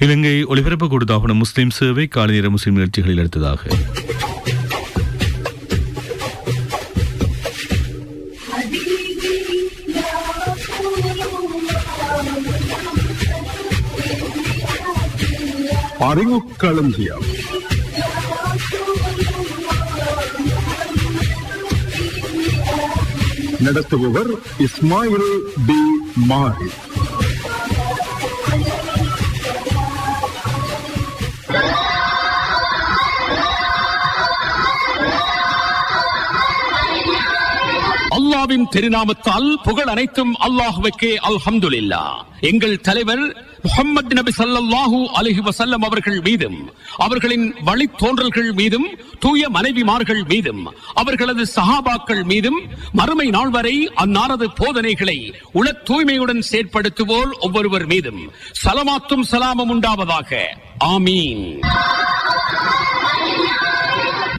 இலங்கை ஒளிபரப்பு கொடுத்தாகன முஸ்லிம் சேவை காலை நேர முஸ்லிம் நிகழ்ச்சிகளில் எடுத்ததாக. அறிவுக்களஞ்சியம் நடத்துபவர் இஸ்மாயில் டி மாரி அல்லாவின் திருநாமத்தால் புகழ் அனைத்தும் அல்லாஹுவைக்கே அல்ஹம்துலில்லா. எங்கள் தலைவர் முகமது நபி ஸல்லல்லாஹு அலைஹி வசல்லம் அவர்கள் மீதும் அவர்களின் வழித்தோன்றல்கள் மீதும் தூய மனைவிமார்கள் மீதும் அவர்களது சஹாபாக்கள் மீதும் மறுமை நாள் வரை அன்னாரது போதனைகளை உள தூய்மையுடன் செயற்படுத்துவோர் ஒவ்வொருவர் மீதும் சலமாத்தும் சலாமம் உண்டாவதாக. ஆமீன்.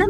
மேடம்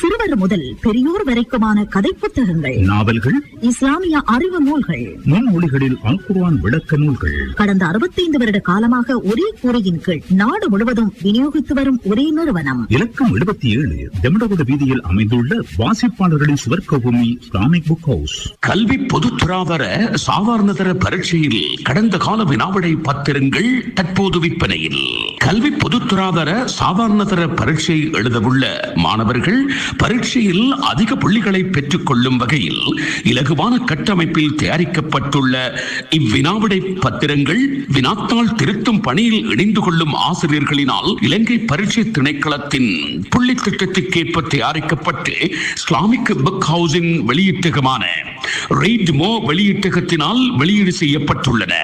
சிறுவர் முதல் பெரியோர் வரைக்குமான கதை புத்தகங்கள். நாவல்கள். இஸ்லாமிய அறிவு நூல்கள். முன்மொழிகளில் அல்குர்ஆன் விளக்க நூல்கள். கடந்த அறுபத்தைந்து வருட காலமாக ஒரே கூரையின் கீழ் நாடு முழுவதும் விநியோகித்து வரும் ஒரே நிறுவனம். இலக்கம் எழுபத்தி ஏழு தெம்படகுட வீதியில் அமைந்துள்ள வாசிப்பாளர்களின் சுவர்க்க பூமி இஸ்லாமிக் புக் ஹவுஸ் கல்வி பொதுத்துறாவர சாதாரணதர பரீட்சையில் கடந்த கால வினாவிடை பத்திரங்கள் தற்போது விற்பனையில். கல்வி பொதுத்துறாவர சாதாரணதர பரீட்சை எழுதவுள்ள மாணவர்கள் பரீட்சையில் அதிக புள்ளிகளை பெற்றுக் கொள்ளும் வகையில் இலகுவான கட்டமைப்பில் தயாரிக்கப்பட்டுள்ள இவ்வினாவிடை பத்திரங்கள் வினாத்தாள் திருத்தும் பணியில் இணைந்து கொள்ளும் ஆசிரியர்களினால் இலங்கை பரீட்சை திணைக்களத்தின் புள்ளி திட்டத்திற்கேற்ப தயாரிக்கப்பட்டு இஸ்லாமிக் புக் ஹவுஸின் வெளியீட்டகமான ரீட் மோ வெளியீட்டகத்தினால் வெளியீடு செய்யப்பட்டுள்ளன.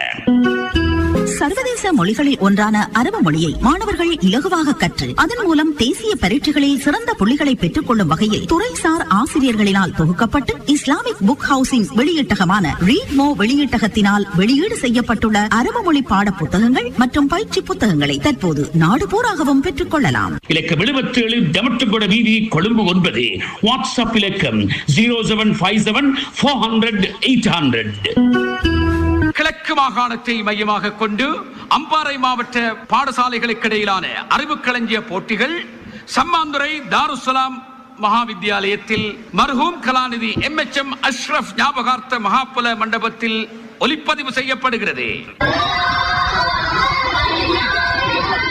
சர்வதேச மொழிகளில் ஒன்றான அரபு மொழியை மாணவர்கள் இலகுவாக கற்று அதன் மூலம் தேசிய பரீட்சைகளில் சிறந்த புள்ளிகளை பெற்றுக் கொள்ளும் வகையில் துறைசார் ஆசிரியர்களினால் தொகுக்கப்பட்டு இஸ்லாமிக் புக் ஹவுசிங் வெளியீட்டகமான ரீட் மோ வெளியீட்டகத்தினால் வெளியீடு செய்யப்பட்டுள்ள அரபு மொழி பாட புத்தகங்கள் மற்றும் பயிற்சி புத்தகங்களை தற்போது நாடு பூராகவும் பெற்றுக் கொள்ளலாம் இலக்கம் எழுபத்தி ஏழு வீதி கொழும்பு ஒன்பது. வாட்ஸ்அப் இலக்கம் zero seven five seven four hundred eight hundred கிழக்கு மாகாணத்தை மையமாக கொண்டு அம்பாறை மாவட்ட பாடசாலைகளுக்கு இடையிலான அறிவு களஞ்சிய போட்டிகள் சம்மாந்துறை தாருசலாம் மகாவித்யாலயத்தில் மர்ஹூம் கலாநிதி எம் எச் எம் அஷ்ரப் ஞாபகார்த்த மகாபல மண்டபத்தில் ஒலிப்பதிவு செய்யப்படுகிறது.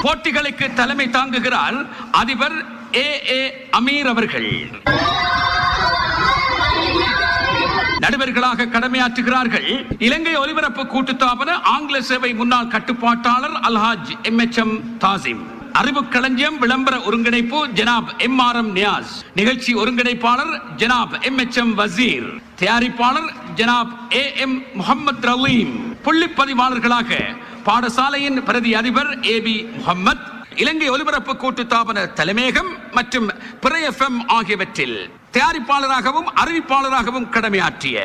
போட்டிகளுக்கு தலைமை தாங்குகிறார் அதிபர் ஏ ஏ அமீர் அவர்கள். நடுவர்களாக கடமையாற்றுகிறார்கள். இலங்கை ஒலிபரப்பு கூட்டுத்தாபன ஆங்கில சேவை முன்னாள் கட்டுப்பாட்டாளர் Alhaj M H M Thasim. அறிவு களஞ்சியம் விளம்பர ஒருங்கிணைப்பு ஜனாப் எம் ஆர் எம் நியாஸ். நிகழ்ச்சி ஒருங்கிணைப்பாளர் ஜனாப் எம் எச் எம் வசீர். தயாரிப்பாளர் ஜனாப் ஏ எம் முகமது ரலீம். புள்ளிப்பதிவாளர்களாக பாடசாலையின் பிரதி அதிபர் ஏ பி முகமது இலங்கை ஒலிபரப்பு கூட்டுத்தாபன தலைமையகம் மற்றும் பிற எஃப்எம் ஆகியவற்றில் தயாரிப்பாளராகவும் அறிவிப்பாளராகவும் கடமையாற்றிய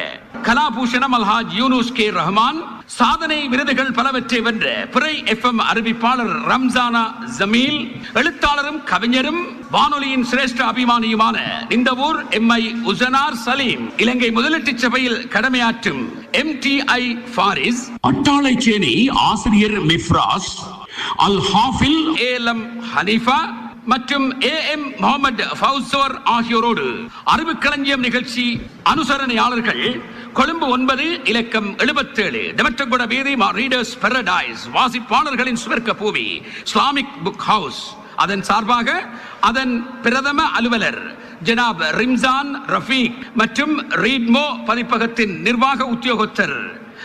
கலாபூஷணம் அல்ஹாஜ் யூனுஸ் கே. ரஹ்மான் சாதனை விருதுகள் பலவற்றை வென்ற பிறை எஃப்எம் அறிவிப்பாளர் ரம்ஜானா ஜமீல் எழுத்தாளரும் கவிஞரும் வானொலியின் சிரேஷ்ட அபிமானியுமான நிந்தவூர் எம். ஐ. உசனார் சலீம் இலங்கை முதலீட்டு சபையில் கடமையாற்றும் M. D. I. Faris Addalaichenai ஆசிரியர் மிஃப்ராஸ் அல் ஹாஃபில் ஏலம் ஹனீஃபா மற்றும் ஏ எம் முகமது ஃபவுசோர் ஆகியோரோடு அறிவு களஞ்சியம் நிகழ்ச்சி அனுசரணையாளர்கள் கொழும்பு ஒன்பது இலக்கம் எழுபத்தேழு. டெமட்டகுட வீதி ரீடர்ஸ் பெரடைஸ் வாசிப்பாளர்களின் சுவர்க்க பூவி இஸ்லாமிக் புக் ஹவுஸ் அதன் சார்பாக அதன் பிரதம அலுவலர் ஜனாப் ரிம்சான் ரஃபீக் மற்றும் ரீட்மோ பதிப்பகத்தின் நிர்வாக உத்தியோகத்தர்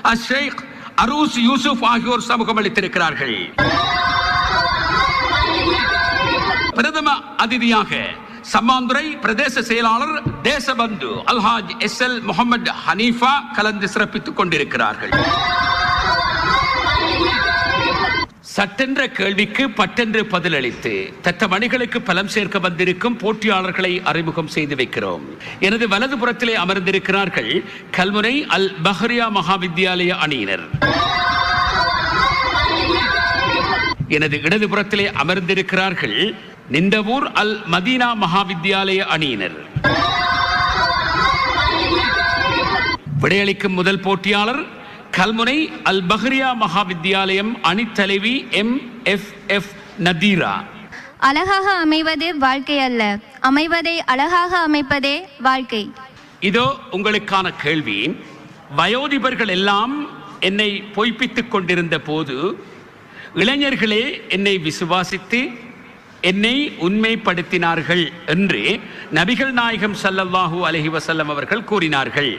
அஷேக் அரூஸ் யூசுப் ஆகியோர் சமூகம் அளித்திருக்கிறார்கள் பிரதம அதிதியாக சம்மாந்துறை பிரதேச செயலாளர் Deshbandhu Alhaj S L Mohamed Hanifa கலந்து சிறப்பித்துக் கொண்டிருக்கிறார்கள். சட்டென்ற கேள்விக்கு பட்டென்று பதிலளித்து தத்த மணிகளுக்கு பலம் சேர்க்க வந்திருக்கும் போட்டியாளர்களை அறிமுகம் செய்து வைக்கிறோம். எனது வலது புறத்திலே அமர்ந்திருக்கிறார்கள் கல்முனை அல் பஹ்ரியா மகாவித்யாலய அணியினர். எனது இடதுபுறத்திலே அமர்ந்திருக்கிறார்கள் நிந்தவூர் அல் மதீனா மகாவித்யாலய அணியினர். விடையளிக்கும் முதல் போட்டியாளர் கல்முனை அல் பஹ்ரியா மகாவித்யாலயம் அணித்தலைவி எம் எஃப் எஃப் நதீரா. அழகாக அமைவது வாழ்க்கை அல்ல. அமைவதை அழகாக அமைப்பதே வாழ்க்கை. இதோ உங்களுக்கான கேள்வி. வயோதிபர்கள் எல்லாம் என்னை பொய்ப்பித்துக் கொண்டிருந்த போது இளைஞர்களே என்னை விசுவாசித்து என்னை உண்மைப்படுத்தினார்கள் என்று நபிகள் நாயகம் ஸல்லல்லாஹு அலைஹி வஸல்லம் அவர்கள் கூறினார்கள்.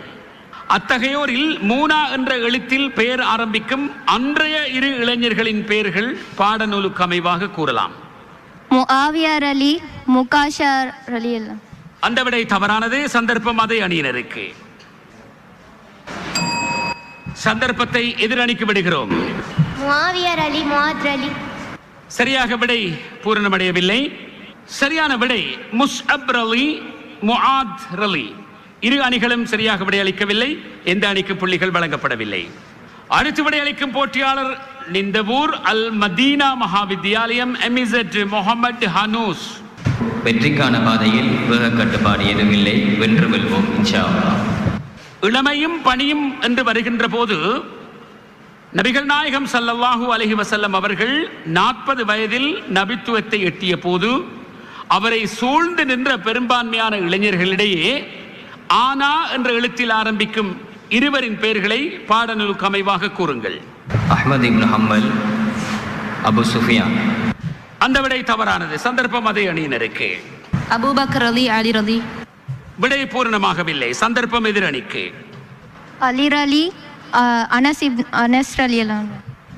அத்தகையோரில் மூனா என்ற எழுத்தில் பெயர் ஆரம்பிக்கும் அன்றைய இரு இளைஞர்களின் பெயர்கள் பாடநூலுக்கு அமைவாக கூறலாம். முஆவியார் அலி முகாஷார் அலி அந்த விடை தவறானது சந்தர்ப்பம் அதே அணியினருக்கு. சந்தர்ப்பத்தை எதிரணிக்கு விடுகிறோம். முஆவியர் அலி முஆத் அலி சரியாக விடை பூரணமடையவில்லை. சரியான விடை முஸ்அப் ரலி முஆத் ரலி. இரு அணிகளும் சரியாக விடையளிக்கவில்லை எந்த அணிக்கு புள்ளிகள் வழங்கப்படவில்லை. அடுத்து விடையளிக்கும் போட்டியாளர் நிந்தவூர் அல் மதீனா மகாவித்யாலயம் எமிசட் முகமது ஹனூஸ். வெற்றிக்கான பாதையில் வேக கட்டுப்பாடு எதுவும் இல்லை வென்று வெல்வோம் இன்ஷா. இளமையும் பணியும் என்று வருகின்ற போது நபிகள் நாயகம் ஸல்லல்லாஹு அலைஹி வஸல்லம் அவர்கள் நாற்பது வயதில் நபித்துவத்தை எட்டிய போது அவரை சூழ்ந்து நின்ற பெரும்பான்மையான இளைஞர்களிடையே ஆனா என்ற எழுத்தில் ஆரம்பிக்கும் இருவரின் பெயர்களை பாடநூலுக்கு அமைவாக கூறுங்கள். அஹ்மத் இப்னு ஹம்பல் அபு சுஃபியான். அந்த விடை தவறானது. சந்தர்ப்பம் அதே அணியினருக்கு. அபூபக்கர் அலி அலி ரலி. விடை பூரணமாகவில்லை. சந்தர்ப்பம் எதிரணிக்கு. அலிர் அலி அஹ், அனஸ் அனஸ்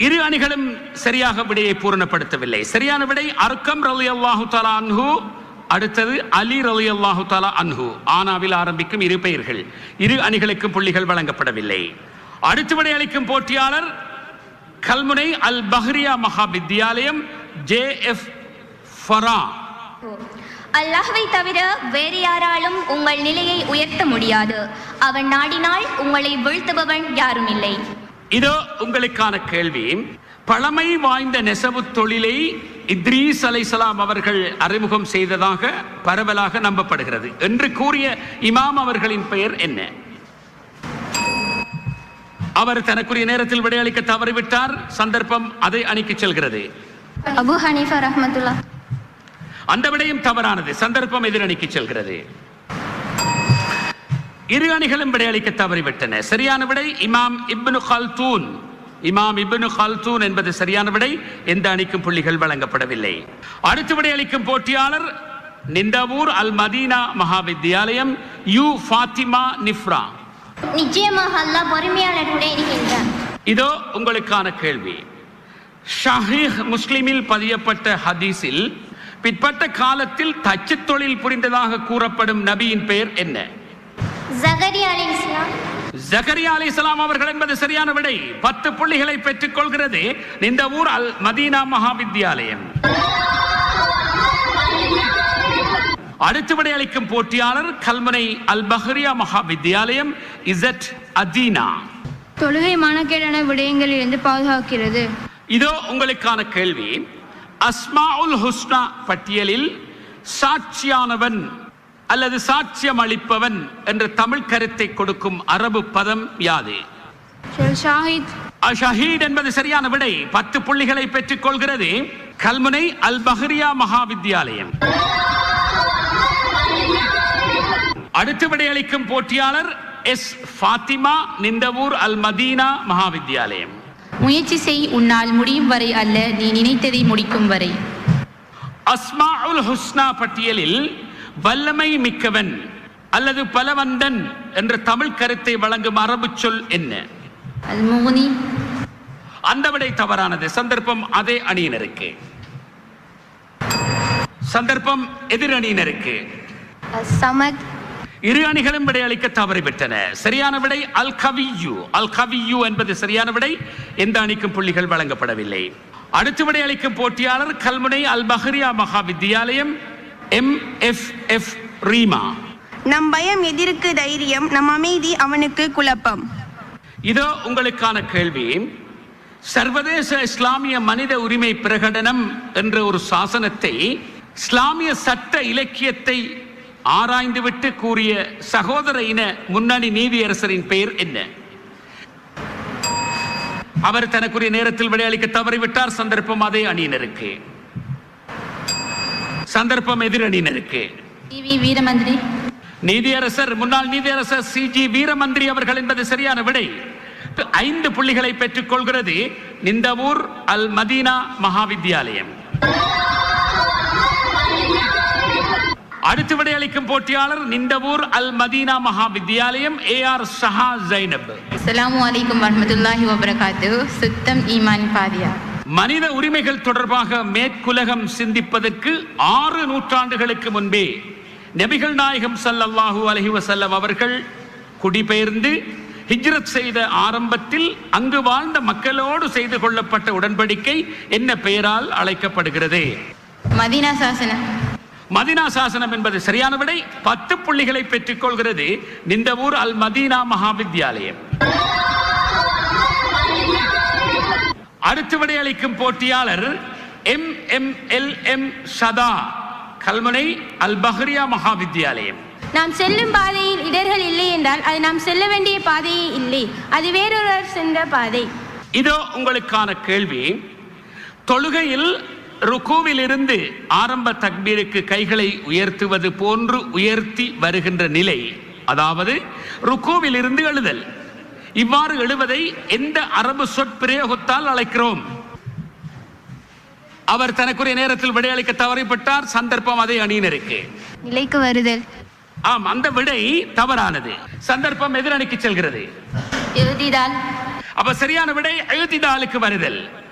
இரு அணிகளும் சரியாக விடையை பூரணப்படுத்தவில்லை. சரியான விடை அர்க்கம் ரலி அல்லாஹு தாலா அன்ஹு அடுத்தது அலி ரலி அல்லாஹு தாலா அன்ஹு. ஆனாவில் ஆரம்பிக்கும் இரு பெயர்கள். இரு அணிகளுக்கும் புள்ளிகள் வழங்கப்படவில்லை. அடுத்து விடை அளிக்கும் போட்டியாளர் கல்முனை அல் பஹ்ரியா மகாவித்யாலயம் ஜே எஃப் ஃபரா. அல்லாஹ்வை தவிர வேறு யாராலும் உங்கள் நிலையை உயர்த்த முடியாது. அவன் நாடினால் உங்களை வீழ்த்துபவன் யாரும் இல்லை. இதோ உங்களுக்கான கேள்வி. பழமை வாய்ந்த நெசவு தொழிலை இத்ரீஸ் அலைசலாம் அவர்கள் அறிமுகம் செய்ததாக பரவலாக நம்பப்படுகிறது. என்று கூறிய இமாம் அவர்களின் பெயர் என்ன? அவர் தனக்குரிய நேரத்தில் விடையளிக்க தவறிவிட்டார். சந்தர்ப்பம் அதை அணிக்கு செல்கிறது. அபு ஹனீஃபா ரஹ்மத்துல்லா அந்த விடையும் தவறானது. சந்தர்ப்பம் எதிரணிக்கு செல்கிறது. இரு அணிகளும் விடையளிக்க தவறிவிட்டன. சரியான விடை இமாம் இப்னு கல்தூன். இமாம் இப்னு கல்தூன் என்பது சரியான விடை. எந்த அணிக்கும் புள்ளிகள் வழங்கப்படவில்லை. அடுத்து விடையளிக்கும் போட்டியாளர் நிந்தவூர் அல் மதீனா மகாவித்யாலயம் யு ஃபாத்திமா நிஃப்ரா. நிச்சயமாக அல்லாஹ் இருக்கின்றான். இதோ உங்களுக்கான கேள்வி. ஷஹீஹ் முஸ்லிமில் பதியப்பட்ட ஹதீஸில் பிற்பட்ட காலத்தில் தச்சு தொழில் புரிந்ததாக கூறப்படும் நபியின் பெயர் என்ன? ஜகரியா அலி இஸ்லாம் அவர்கள் என்பது சரியான விடை. பத்து புள்ளிகளை பெற்றுக் கொள்கிறது இந்த ஊர் அல் மதீனா மகாவித்யாலயம் அடுத்து விடையளிக்கும் போட்டியாளர் கல்முனை அல் பஹ்ரியா மகாவித்யாலயம் இசட் அதீனா. தொழுகை மானக்கேடான விடயங்களிலிருந்து பாதுகாக்கிறது. இதோ உங்களுக்கான கேள்வி. அஸ்மாஉல் ஹுஸ்னா பட்டியலில் சாட்சியானவன் அல்லது சாட்சியம் அளிப்பவன் என்ற தமிழ் கருத்தை கொடுக்கும் அரபு பதம் யாது? ஷஹீத். என்பது சரியான விடை. பத்து புள்ளிகளை பெற்றுக் கொள்கிறது. கல்முனை அல் பஹ்ரியா மகாவித்யாலயம். அடுத்து விடையளிக்கும் போட்டியாளர் எஸ். ஃபாத்திமா நிந்தவூர் அல் மதீனா மகாவித்யாலயம். முயற்சி செய் உன்னால் முடியும் வரை அல்ல நீ நினைத்ததை முடிக்கும் வரை. அஸ்மாஉல் ஹுஸ்னா பட்டியலில் வல்லமை மிக்கவன் அல்லது பலவந்தன் என்ற தமிழ் கருத்தை வழங்கும் அரபு சொல் என்ன? அந்த விடை தவறானது. சந்தர்ப்பம் அதே அணியினருக்கு. சந்தர்ப்பம் எதிர் அணியினருக்கு. சமத். இரு அணிகளும் விடையளிக்க தவறிவிட்டன சரியான விடை அல் கவியு அல் கவியு என்பது சரியான விடை. எந்த அணிக்கும் புள்ளிகள் வழங்கப்படவில்லை. அடுத்து விடையளிக்கும் போட்டியாளர் Kalmunai Al Bahriya Maha Vidyalayam M F F Reema. நம் பயம் எதிர்க்கு தைரியம் நம் அமைதி அவனுக்கு குழப்பம். இதோ உங்களுக்கான கேள்வி. சர்வதேச இஸ்லாமிய மனித உரிமை பிரகடனம் என்ற ஒரு சாசனத்தை இஸ்லாமிய சட்ட இலக்கியத்தை ஆராய்ந்துவிட்டு கூறிய சகோதர இன முன்னணி நீதியரசரின் பெயர் என்ன? அவர் தனக்குரிய நேரத்தில் விடையளிக்க தவறிவிட்டார். சந்தர்ப்பம் அதே அணியினருக்கு. சந்தர்ப்பம் எதிர் அணியினருக்கு. T V. வீரமந்திரி. நீதியரசர் முன்னாள் நீதியரசர் சி. ஜி. வீரமந்திரி அவர்கள் என்பது சரியான விடை. ஐந்து புள்ளிகளை பெற்றுக் கொள்கிறது. நிந்தவூர் அல் மதீனா மகாவித்யாலயம். அடுத்து விடையளிக்கும் போட்டியாளர் Nintavur Al Medina Maha Vidyalayam A R Shaha Zainab. அஸ்ஸலாமு அலைக்கும் வரமத்துல்லாஹி வபரகாத்து சுத்தம் ஈமான் பாதியா. மனித உரிமைகள் தொடர்பாக மேற்குலகம் சிந்திப்பதற்கு ஆறு நூற்றாண்டுகளுக்கு முன்பே நபிகள் நாயகம் ஸல்லல்லாஹு அலைஹி வஸல்லம் அவர்கள் குடிபெயர்ந்து ஹிஜ்ரத் செய்த ஆரம்பத்தில் அங்கு வாழ்ந்த மக்களோடு செய்து கொள்ளப்பட்ட உடன்படிக்கை என்ன பெயரால் அழைக்கப்படுகிறது? மதீனா சாசனம். மதீனா சாசனம் என்பது சரியான விடை. பத்து புள்ளிகளை பெற்றுக் கொள்கிறது நிந்தவூர் அல் மதீனா மகாவித்யாலயம். அடுத்து விடையளிக்கும் போட்டியாளர் எம் எம் எல் எம் சதா கல்முனை அல் பஹ்ரியா மகாவித்யாலயம். நாம் செல்லும் பாதையில் இடர்கள் இல்லை என்றால் அது நாம் செல்ல வேண்டிய பாதையே இல்லை. அது வேறொருவர் சென்ற பாதை. இதோ உங்களுக்கான கேள்வி. தொழுகையில் ருக்குவில் இருந்து ஆரம்ப தக்பீருக்கு கைகளை உயர்த்துவது போன்று உயர்த்தி வருகின்ற நிலை. அதாவது ருக்குவில் இருந்து எழுதல். இவ்வாறு எழுவதை எந்த அரபு சொற்பிரயோகத்தால் அழைக்கிறோம்? அவர் தனக்குரிய நேரத்தில் விடையளிக்க தவறிப்பட்டார் சந்தர்ப்பம் அதே அணியினருக்கு. நிலைக்கு வருதல். ஆம் அந்த விடை தவறானது. சந்தர்ப்பம் எதிரணிக்கு செல்கிறது. அப்ப சரியான விடை அழுத்திதாலுக்கு வருதல்.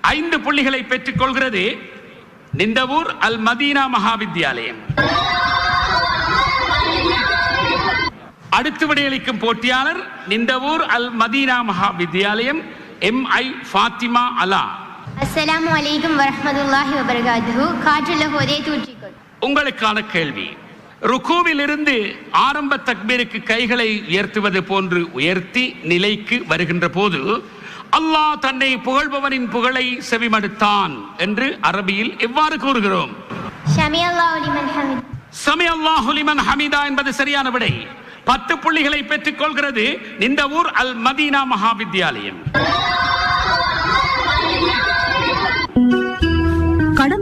ஐந்து புள்ளிகளை பெற்றுக் கொள்கிறது நிந்தவூர் அல் மதீனா மகாவித்யாலயம். அடுத்து விடையளிக்கும் போட்டியாளர் Nintavur Al Medina மகாவித்யாலயம் M I Fathima Ala. அஸ்ஸலாமு அலைக்கும் வரஹ்மத்துல்லாஹி வபரகாத்துஹு. காற்றுள்ள போதே தூற்றிக்கொள். உங்களுக்கான கேள்வி. ருக்குவில் இருந்து ஆரம்ப தக்பீருக்கு கைகளை உயர்த்துவது போன்று உயர்த்தி நிலைக்கு வருகின்ற போது அல்லாஹ் தன்னை புகழ்பவனின் புகழை செவிமடுத்தான் என்று அரபியில் எவ்வாறு கூறுகிறோம்? ஷமி அல்லாஹ் லிமன் ஹமித். சமி அல்லாஹு லிமன் ஹமிதா என்பது சரியான விடை. பத்து புள்ளிகளை பெற்றுக் கொள்கிறது இந்த ஊர் அல் மதீனா மகாவித்யாலயம்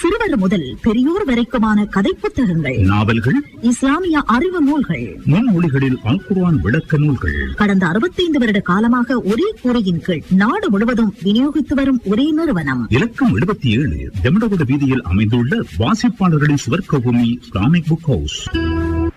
சிறுவர் முதல் பெரியோர் வரைக்குமான கதை புத்தகங்கள் நாவல்கள் இஸ்லாமிய அறிவு நூல்கள் முன்மொழிகளில் அல்குர்ஆன் விளக்க நூல்கள். கடந்த அறுபத்தைந்து வருட காலமாக ஒரே கூரையின் கீழ் நாடு முழுவதும் விநியோகித்து வரும் ஒரே நிறுவனம். இலக்கம் எழுபத்தி ஏழு தெமடகுட வீதியில் அமைந்துள்ள வாசிப்பாளர்களின் சுவர்க்க பூமி இஸ்லாமிக் புக் ஹவுஸ்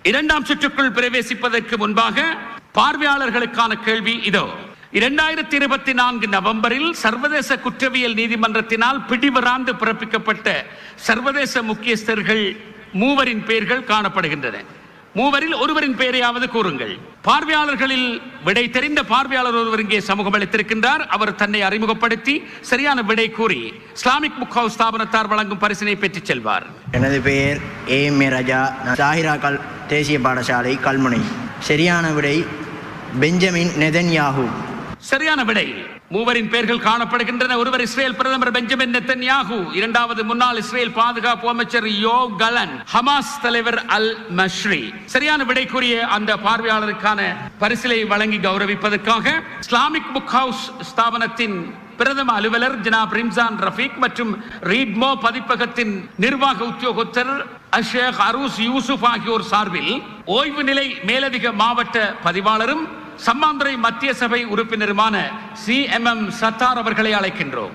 இரண்டாம் சுற்றுக்குள் பிரவேசிப்பதற்கு முன்பாக பார்வையாளர்களுக்கான கேள்வி இதோ. இரண்டாயிரத்தி இருபத்தி நான்கு நவம்பரில் சர்வதேச குற்றவியல் நீதிமன்றத்தினால் பிடிவராந்து பிறப்பிக்கப்பட்ட சர்வதேச முக்கியஸ்தர்கள் மூவரின் பெயர்கள் காணப்படுகின்றன. மூவரில் ஒருவரின் பெயரையாவது கூறுங்கள். பார்வையாளர்களில் விடை தெரிந்த பார்வையாளர் ஒருவர் இங்கே சமூகம் அளித்திருக்கின்றார். அவர் தன்னை அறிமுகப்படுத்தி சரியான விடை கூறி இஸ்லாமிக் புக் ஹவுஸ் ஸ்தாபனத்தார் வழங்கும் பரிசினை பெற்றுச் செல்வார். எனது பெயர் ஏ எம் ரஜா. சாஹிரா கல் தேசிய பாடசாலை கல்முனை. சரியான விடை பெஞ்சமின் நெதன்யாகு. சரியான விடை. மூவரின் பெயர்கள் காணப்படுகின்றன. ஒருவர் இஸ்ரேல் பிரதமர் பெஞ்சமின் நெத்தன்யாகு இரண்டாவது முன்னாள் இஸ்ரேல் பாதுகாப்பு அமைச்சர் யோ கலன் ஹமாஸ் தலைவர் அல் மஷ்ரி. சரியான விடை கூறிய அந்த பார்வையாளருக்கான பரிசிலை வழங்கி கௌரவிப்பதற்காக இஸ்லாமிக் புக் ஹவுஸ் ஸ்தாபனத்தின் பிரதம அலுவலர் ஜனாப் ரிம்சான் ரஃபீக் மற்றும் ரீட்மோ பதிப்பகத்தின் நிர்வாக உத்தியோகத்தர் அஷேக் அரூஸ் யூசுப் ஆகியோர் சார்பில் ஓய்வு நிலை மேலதிக மாவட்ட பதிவாளரும் சம்மாந்துறை மத்திய சபை உறுப்பினருமான சி எம் எம் சத்தார் அவர்களை அழைக்கின்றோம்.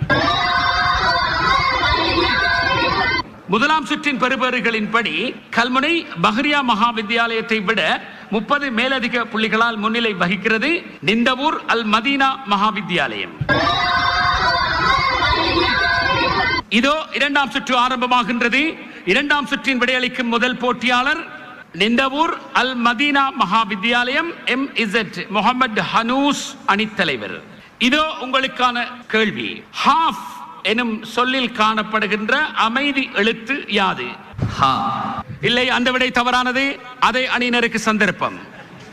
முதலாம் சுற்றின் பெறுபேறுகளின்படி கல்முனை பஹ்ரியா மகா வித்தியாலயத்தை விட முப்பது மேலதிக புள்ளிகளால் முன்னிலை வகிக்கிறது நிந்தவூர் அல் மதீனா மகா வித்தியாலயம் இதோ இரண்டாம் சுற்று ஆரம்பமாகின்றது. இரண்டாம் சுற்றின் விடையளிக்கும் முதல் போட்டியாளர் நிந்தவூர் அல் மதீனா மகா வித்தியாலயம் எம் இசட் முகமது ஹனூஸ் அணித்தலைவர். இதோ உங்களுக்கான கேள்வி. ஹாஃப் எனும் சொல்லில் காணப்படுகின்ற அமைதி எழுத்து யாது? ஹா. இல்லை அந்த விடை தவறானது. அதை அணியினருக்கு சந்தர்ப்பம்.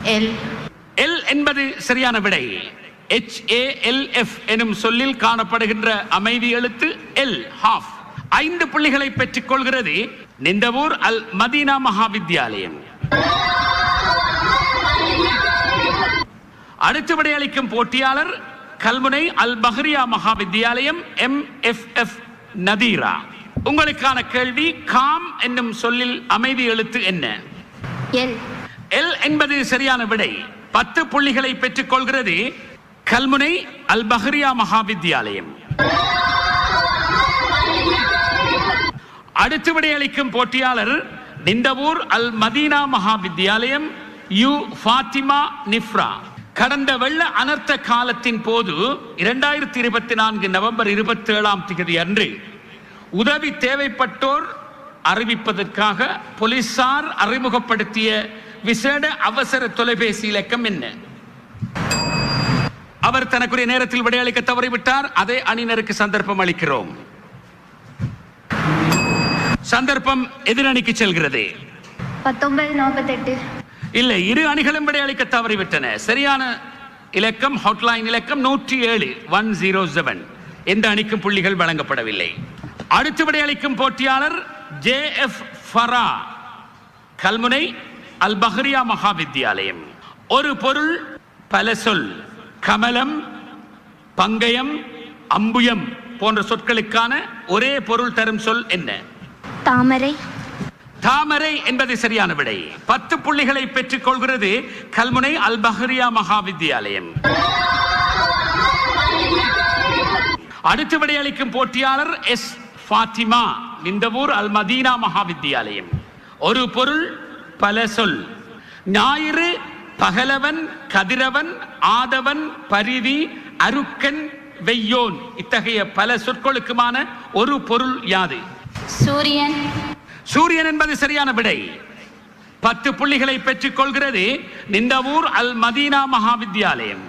எல். எல் என்பது சரியான விடை. எச் ஏ எல் எஃப் எனும் சொல்லில் காணப்படுகின்ற அமைதி எழுத்து எல் ஹாஃப். ஐந்து புள்ளிகளை பெற்றுக் கொள்கிறது. நிந்தவூர் அல் மதீனா மகா வித்தியாலயம் அடுத்து விடையளிக்கும் போட்டியாளர் Kalmunai Al Bahriya Maha Vidyalayam M F F Nadeera. உங்களுக்கான கேள்வி காம் என்னும் சொல்லில் அமைதி எழுத்து என்ன? எல். என்பது சரியான விடை. பத்து புள்ளிகளை பெற்றுக் கொள்கிறது கல்முனை அல் பஹ்ரியா மகா அடுத்து விடையளிக்கும் போட்டியாளர் நிந்தவூர் அல் மதீனா மகா வித்தியாலயம் யு ஃபாத்திமா நிஃப்ரா. கடந்த வெள்ள அனர்த்த காலத்தின் போது இரண்டாயிரத்தி இருபத்தி நான்கு நவம்பர் இருபத்தி ஏழாம் தேதி அன்று உதவி தேவைப்பட்டோர் அறிவிப்பதற்காக போலீசார் அறிமுகப்படுத்திய விசேட அவசர தொலைபேசி இலக்கம் என்ன? அவர் தனக்குரிய நேரத்தில் விடையளிக்க தவறிவிட்டார். அதே அணியினருக்கு சந்தர்ப்பம் அளிக்கிறோம். சந்தர்ப்பம் எதிரணிக்கு செல்கிறது. பத்தொன்பது நாற்பத்தெட்டு. இல்லை இரு அணிகளும் விடையளிக்க தவறிவிட்டன. சரியான இலக்கம் ஹாட்லைன் இலக்கம் நூற்றி ஏழு ஒன் ஜீரோ செவன் எந்த அணிக்கும் புள்ளிகள் வழங்கப்படவில்லை. அடுத்து விடையளிக்கும் போட்டியாளர் ஜே எஃப் ஃபரா கல்முனை அல் பஹ்ரியா மகா வித்தியாலயம் ஒரு பொருள் பல சொல் கமலம் பங்கயம் அம்புயம் போன்ற சொற்களுக்கான ஒரே பொருள் தரும் சொல் என்ன? தாமரை. தாமரை என்பது சரியான விடை. பத்து புள்ளிகளை பெற்றுக் கொள்கிறது கல்முனை அல் பஹ்ரியா மகாவித்யாலயம் அடுத்து விடையளிக்கும் போட்டியாளர் எஸ். ஃபாத்திமா நிந்தவூர் அல் மதீனா மகாவித்யாலயம் ஒரு பொருள் பல சொல். ஞாயிறு பகலவன் கதிரவன் ஆதவன் பரிதி அருக்கன் வெய்யோன். இத்தகைய பல சொற்களுக்குமான ஒரு பொருள் யாது. சூரியன். சூரியன் என்பது சரியான விடை. பத்து புள்ளிகளை பெற்றுக் கொள்கிறது நிந்தவூர் அல் மதீனா மகா வித்தியாலயம்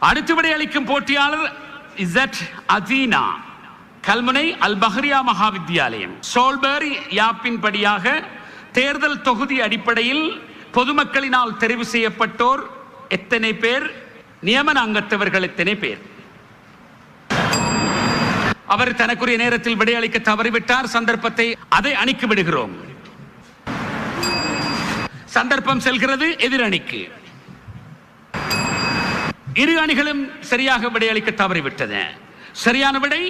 அடுத்து விடையளிக்கும் போட்டியாளர் இசட் அதீனா கல்முனை அல் பஹ்ரியா மகா வித்தியாலயம் சோல்பேரி யாப்பின் படியாக தேர்தல் தொகுதி அடிப்படையில் பொதுமக்களினால் தெரிவு செய்யப்பட்டோர் எத்தனை பேர்? நியமன அங்கத்தவர்கள் எத்தனை பேர்? அவர் தனக்குரிய நேரத்தில் விடையளிக்க தவறிவிட்டார். சந்தர்ப்பத்தை அதை அணிக்கு விடுகிறோம் சந்தர்ப்பம் செல்கிறது எதிரணிக்கு. இரு அணிகளும் சரியாக விடையளிக்க தவறிவிட்டன. சரியான விடை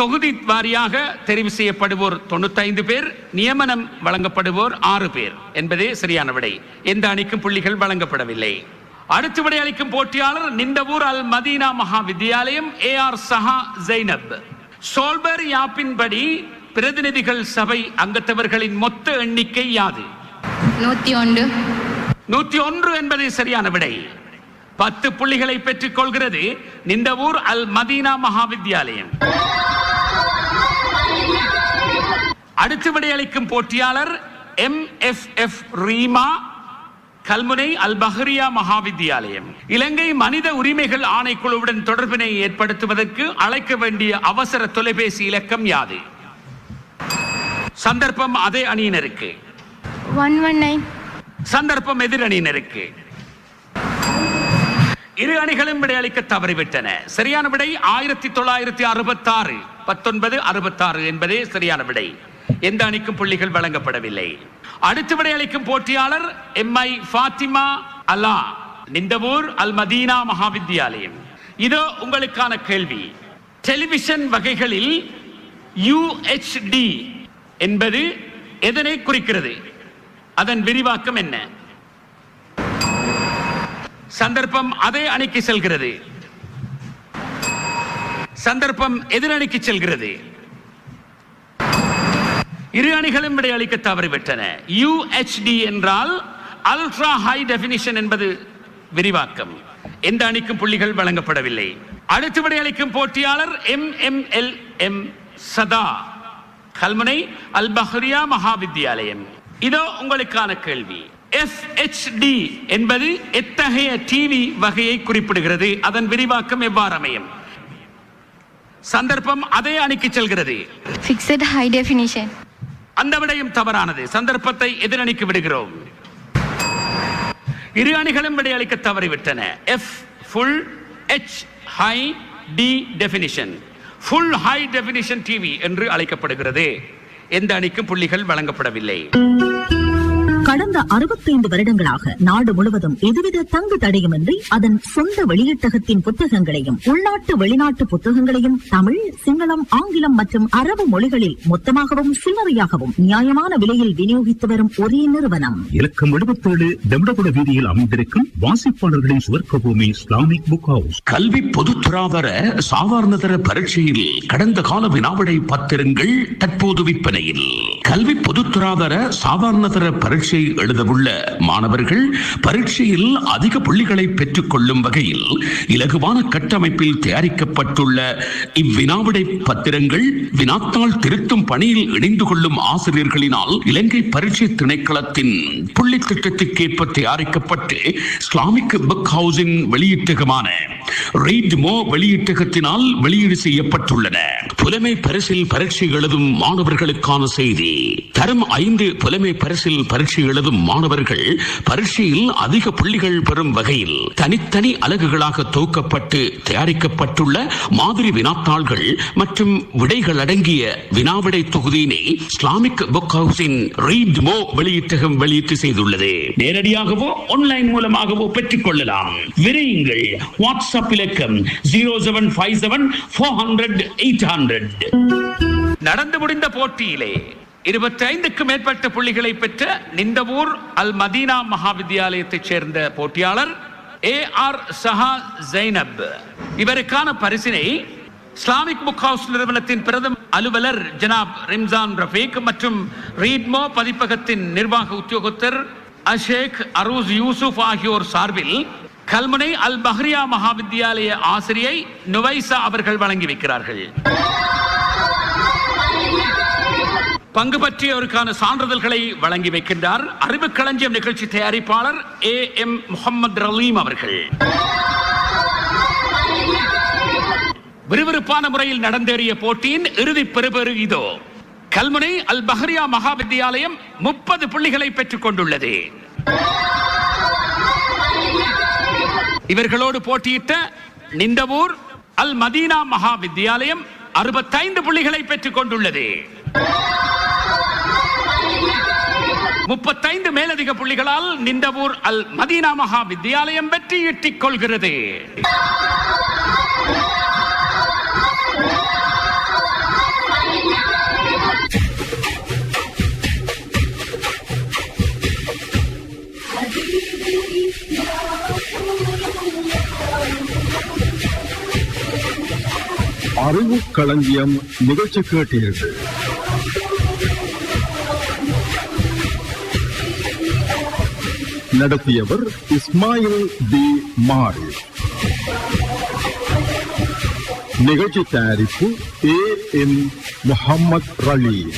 தொகுதி வாரியாக தெரிவு செய்யப்படுவோர் தொண்ணூத்தைந்து பேர் நியமனம் வழங்கப்படுவோர் ஆறு பேர் என்பதே சரியான விடை. எந்த அணிக்கும் புள்ளிகள் வழங்கப்படவில்லை. அடுத்து விடையளிக்கும் போட்டியாளர் நிந்தவூர் அல் மதீனா மகா வித்தியாலயம் ஏ ஆர் சஹா ஜெய்னப். சோல்பர் யாப்பின்படி பிரதிநிதிகள் சபை அங்கத்தவர்களின் மொத்த எண்ணிக்கை யாது? நூற்றி ஒன்று. நூற்றி ஒன்று என்பது சரியான விடை. பத்து புள்ளிகளை பெற்றுக் கொள்கிறது நிந்தவூர் அல் மதீனா மகா வித்தியாலயம் அடுத்து விடையளிக்கும் போட்டியாளர் M F F Reema Kalmunai Al Bahriya Maha Vidyalayam இலங்கை மனித உரிமைகள் ஆணைக்குழுவுடன் தொடர்பினை ஏற்படுத்துவதற்கு அழைக்க வேண்டிய அவசர தொலைபேசி இலக்கம் யாது? சந்தர்ப்பம் அதே அணியினருக்கு. One one nine. சந்தர்ப்பம் எதிரணியினருக்கு இரு அணிகளும் விடையளிக்க தவறிவிட்டன. சரியான விடை ஆயிரத்தி தொள்ளாயிரத்தி அறுபத்தி ஆறு பத்தொன்பது அறுபத்தாறு என்பதே சரியான விடை. எந்த அணிக்கும் புள்ளிகள் வழங்கப்படவில்லை. அடுத்து விடையளிக்கும் போட்டியாளர் எம் ஐ ஃபாத்திமா அலா நிந்தவூர் அல் மதீனா மகாவித்யாலயம் இதோ உங்களுக்கான கேள்வி. டெலிவிஷன் வகைகளில் யூஹெச்டி என்பது எதனை குறிக்கிறது? அதன் விரிவாக்கம் என்ன? சந்தர்ப்பம் அதே அணிக்கு செல்கிறது. சந்தர்ப்பம் எதிரணிக்கு செல்கிறது. இரு அணிகளும் விடையளிக்க தவறிவிட்டன. யூஎச்டி என்றால் அல்ட்ரா ஹை டெபினிஷன் என்பது விரிவாக்கம். எந்த அணிக்கும் புள்ளிகள் வழங்கப்படவில்லை. அடுத்து விடையளிக்கும் போட்டியாளர் எம் எம் எல் எம் சதா கல்முனை அல் பஹ்ரியா மகாவித்யாலயம் இதோ உங்களுக்கான கேள்வி. FHD என்பது எத்தகைய டிவி வகையை குறிப்பிடுகிறது? அதன் விரிவாக்கம் எவ்வாறு அமையும்? சந்தர்ப்பம் அதே அணிக்கு செல்கிறது. ஃபிக்ஸட் ஹை டெஃபினிஷன் அந்த விடையும் தவறானது. சந்தர்ப்பத்தை எதிரணிக்கு விடுகிறோம். இரு அணிகளும் விடையளிக்க தவறிவிட்டன. F full H high D definition full high definition TV என்று அழைக்கப்படுகிறது. எந்த அணிக்கும் புள்ளிகள் வழங்கப்படவில்லை. கடந்த அறுபத்தைந்து வருடங்களாக நாடு முழுவதும் எதுவித தங்கு தடையுமின்றி அதன் சொந்த வெளியீட்டகத்தின் புத்தகங்களையும் உள்நாட்டு வெளிநாட்டு புத்தகங்களையும் தமிழ் சிங்களம் ஆங்கிலம் மற்றும் அரபு மொழிகளில் மொத்தமாகவும் சில்லறையாகவும் நியாயமான விலையில் விநியோகித்து வரும் ஒரே நிறுவனம். இலக்கம் எழுபத்தேழு தெமடகுட வீதியில் அமைந்திருக்கும் வாசிப்பாளர்களின் சுவர்க்க பூமி இஸ்லாமிக் புக் ஹவுஸ் கல்வி பொதுத்துறாதர சாதாரணதர பரீட்சையில் கடந்த கால வினாவிடை பத்திரங்கள் தற்போது விற்பனையில். கல்வி பொதுத்துறாதர சாதாரணதர பரீட்சை பரீட்சை எழுதவுள்ள மாணவர்கள் பரீட்சையில் அதிக புள்ளிகளை பெற்றுக் கொள்ளும் வகையில் இலகுவான கட்டமைப்பில் தயாரிக்கப்பட்டுள்ள இவ்வினாவிடை பத்திரங்கள் வினாத்தால் திருத்தும் பணியில் இணைந்து கொள்ளும் ஆசிரியர்களினால் இலங்கை பரீட்சை திணைக்களத்தின் புள்ளி திட்டத்திற்கேற்ப தயாரிக்கப்பட்டு இஸ்லாமிக் புக் ஹவுஸின் வெளியீட்டகமான ரீட் வெளியீட்டகத்தினால் வெளியீடு செய்யப்பட்டுள்ளன. புலமை பரிசில் பரீட்சை எழுதும் மாணவர்களுக்கான செய்தி. தரம் ஐந்து புலமை பரிசில் பரீட்சை எழுதும் மாணவர்கள் பரீட்சையில் அதிக புள்ளிகள் பெறும் வகையில் தனித்தனி அலகுகளாக தொகுக்கப்பட்டு தயாரிக்கப்பட்டுள்ள மாதிரி வினாத்தாள்கள் மற்றும் விடைகள் அடங்கிய வினாவிடை தொகுதியினை இஸ்லாமிக் புக் ஹவுஸின் ரீட் மோ வெளியீட்டகம் வெளியீட்டு செய்துள்ளது. நேரடியாகவோ ஆன்லைன் மூலமாகவோ பெற்றுக் கொள்ளலாம். விரையுங்கள். வாட்ஸ்அப் இலக்கம் zero seven five seven four hundred eight hundred நடந்து முடிந்த போட்டியிலே இருபத்தி ஐந்துக்கும் மேற்பட்ட புள்ளிகளை பெற்ற நிந்தவூர் அல் மதீனா மகாவித்யாலயத்தைச் சேர்ந்த போட்டியாளர் ஏ ஆர் சஹா ஜைனப். இவருக்கான பரிசினை இஸ்லாமிக் புக் ஹவுஸ் நிறுவனத்தின் பிரதம அலுவலர் ஜனாப் ரிம்சான் ரஃபீக் மற்றும் ரீட்மோ பதிப்பகத்தின் நிர்வாக உத்தியோகத்தர் அஷேக் அரூஸ் யூசுப் ஆகியோர் சார்பில் கல்முனை அல் பஹ்ரியா மகாவித்யாலய ஆசிரியை நுவைசா அவர்கள் வழங்கி வைக்கிறார்கள். பங்கு பற்றியவருக்கான சான்றிதழ்களை வழங்கி வைக்கின்றார். அறிவு களஞ்சியம் நிகழ்ச்சி தயாரிப்பாளர் ஏ எம் முகமது ரலீம் அவர்கள். விறுவிறுப்பான முறையில் நடந்தேறிய போட்டியின் இறுதி பெறுபெறு இதோ. கல்முனை அல் பஹ்ரியா மகாவித்யாலயம் முப்பது புள்ளிகளை பெற்றுக் கொண்டுள்ளது. இவர்களோடு போட்டியிட்ட நிந்தவூர் அல் மதீனா மகா வித்தியாலயம் அறுபத்தைந்து புள்ளிகளை பெற்றுக் கொண்டுள்ளது. முப்பத்தைந்து மேலதிக புள்ளிகளால் நிந்தவூர் அல் மதீனா மகா வித்யாலயம் வெற்றி ஈட்டிக் கொள்கிறது. அறிவு களஞ்சியம் நிகழ்ச்சி கேட்டீர்கள். நடத்தியவர் இஸ்மாயில் டி மாரி நிகழ்ச்சி தயாரிப்பு ஏ எம் முகமது ரலீம்